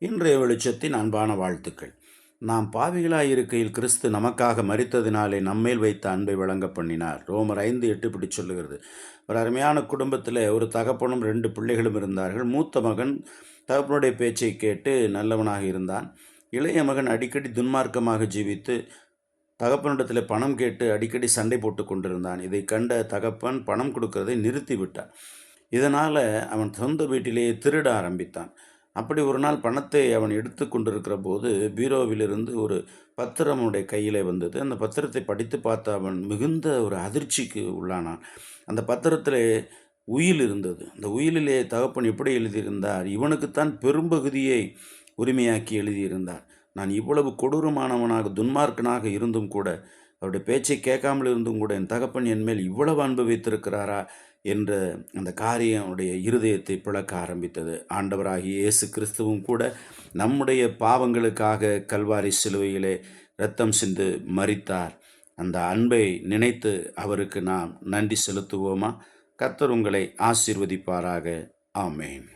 இன்றைய வெளிச்சத்தின் அன்பான வாழ்த்துக்கள். நாம் பாவிகளாய் இருக்கையில் கிறிஸ்து நமக்காக மறித்ததினாலே நம்மேல் வைத்த அன்பை வழங்க பண்ணினார். ரோமர் ஐந்து எட்டு பிடி சொல்லுகிறது. ஒரு அருமையான குடும்பத்தில் ஒரு தகப்பனும் ரெண்டு பிள்ளைகளும் இருந்தார்கள். மூத்த மகன் தகப்பனுடைய பேச்சை கேட்டு நல்லவனாக இருந்தான். இளைய மகன் அடிக்கடி துன்மார்க்கமாக ஜீவித்து தகப்பனிடத்தில் பணம் கேட்டு அடிக்கடி சண்டை போட்டு கொண்டிருந்தான். இதை கண்ட தகப்பன் பணம் கொடுக்கறதை நிறுத்திவிட்டான். இதனால் அவன் சொந்த வீட்டிலேயே திருட ஆரம்பித்தான். அப்படி ஒரு நாள் பணத்தை அவன் எடுத்து கொண்டிருக்கிற போது பீரோவிலிருந்து ஒரு பத்திரம் அவனுடைய கையில் வந்தது. அந்த பத்திரத்தை படித்து பார்த்த அவன் மிகுந்த ஒரு அதிர்ச்சிக்கு உள்ளானான். அந்த பத்திரத்தில் உயில் இருந்தது. அந்த உயிலிலே தகப்பன் எப்படி எழுதியிருந்தார்? இவனுக்குத்தான் பெரும்பகுதியை உரிமையாக்கி எழுதியிருந்தார். நான் இவ்வளவு கொடூரமானவனாக துன்மார்க்கனாக இருந்தும் கூட அவருடைய பேச்சை கேட்காமல் இருந்தும் கூட என் தகப்பன் என் மேல் இவ்வளவு அன்பு வைத்திருக்கிறாரா என்ற அந்த காரியம் அவருடைய இருதயத்தை பிளக்க ஆரம்பித்தது. ஆண்டவராகிய இயேசு கிறிஸ்துவும் கூட நம்முடைய பாவங்களுக்காக கல்வாரி சிலுவையிலே ரத்தம் சிந்து மறித்தார் அந்த அன்பை நினைத்து அவருக்கு நாம் நன்றி செலுத்துவோமா? கர்த்தர் உங்களை ஆசீர்வதிப்பாராக. ஆமேன்.